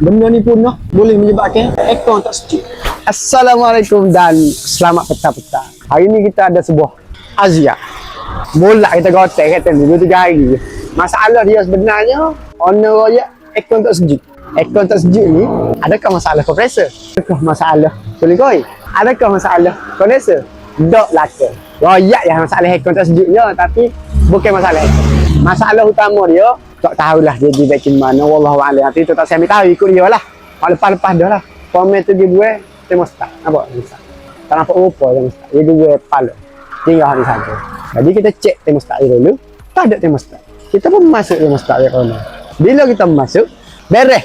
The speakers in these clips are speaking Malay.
benda ni punah boleh menyebabkan ekor tak sejuk. Assalamualaikum dan selamat petang-petang. Hari ni kita ada sebuah azia. Bola kita gotek kata dua tiga hari je. Masalah dia sebenarnya, owner royak ekor tak sejuk. Ekor tak sejuk ni, adakah masalah kompresor? Adakah masalah kulit koi? Adakah masalah kondenser? Dok laka. Royak yang masalah ekor tak sejuknya, tapi bukan masalah ekor. Masalah utama dia, tak tahulah dia di back mana, wallahu a'lam. Nanti tu tak saya tahu, ikut dia lah. Kalau lepas-lepas dah lah. Komen tu dia buat, termostat. Nampak? Termostat. Tak nampak rupa termostat. Dia buat kepala. Tinggal hari saja. Jadi kita cek termostat dia dulu. Tak ada termostat. Kita pun masuk termostat dia kena. Bila kita masuk, beres.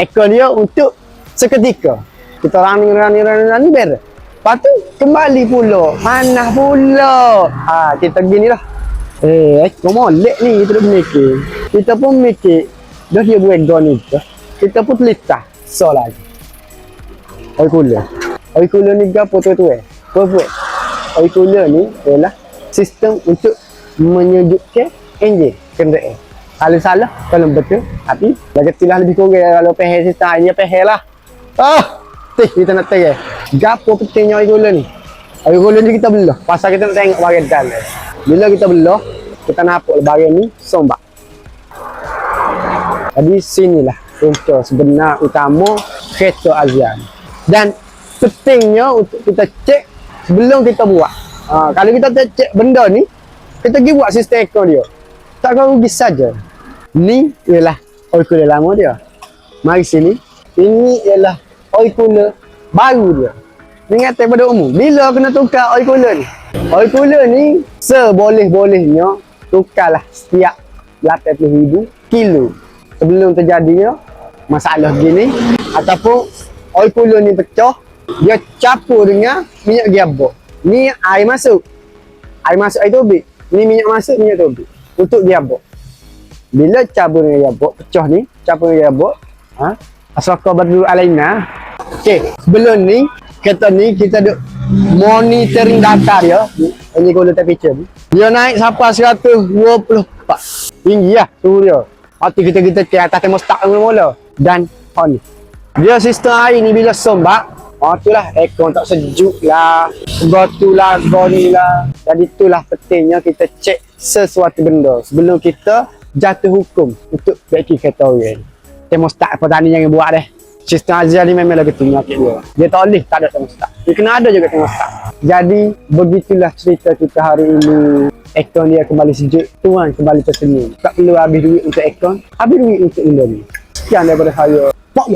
Ekor dia untuk seketika. Kita running, running, running, running, beres. Lepas tu, kembali pula. Panas pula. Ha, kita gini lah. Eh, ekor molek ni kita duk mikir. Kita pun mikir. Dah dia buat gun ni. dah. Kita pun telitah. So lagi. Oil cooler. Oil cooler ni gapo tu tu eh? Perfect. Oil cooler ni ialah sistem untuk menyejukkan enjin kenderaan. Kalau salah, kalau betul, tapi dah ketilah lebih kurang kalau pehel sistem dia pehel lah. Ah, teh kita nak tanya. Gapo pentingnya oil cooler ni? Oil cooler ni kita belah. Pasal kita nak tengok bahagian dalam. Bila kita belah, kita nampak bahagian ni sombak. Jadi sinilah punca sebenar utama kereta Azian. Dan pentingnya untuk kita cek sebelum kita buat. Ha, kalau kita tak cek benda ni, kita pergi buat sistem ekor dia. Tak kau rugi saja. Ni ialah cooler lama dia. Mari sini. Ini ialah cooler baru dia. Ni kata pada umum. Bila kena tukar cooler ni? Cooler ni seboleh-bolehnya tukarlah setiap 80,000 kilo sebelum terjadinya masalah gini ataupun oil cooler ni pecah dia campur dengan minyak gearbox ni air masuk. Air masuk air tubik. Ni minyak masuk minyak tubik. Untuk gearbox bila campur dengan gearbox pecah ni campur dengan gearbox ha? Asraka badru alaina. Okey sebelum ni kereta ni kita duk monitoring data dia. Ini kalau temperature ni. Dia naik sampai 124 tinggi lah suhu dia Hati kita kita ke atas termostat mula-mula dan oh ni dia sistem air ni bila sombak Oh tu lah aircon tak sejuk lah. Gotu lah lah. Jadi itulah pentingnya kita cek sesuatu benda Sebelum kita jatuh hukum Untuk baiki kereta orang Termostat petani yang buat deh? Sistem Azia ni memang lagi tinggi dia. Dia tak boleh tak ada termostat Dia kena ada juga termostat Jadi begitulah cerita kita hari ini Aircon dia kembali sejuk Tuan kembali tersenyum. Tak perlu habis duit untuk aircon Habis duit untuk Indomie Sekian daripada saya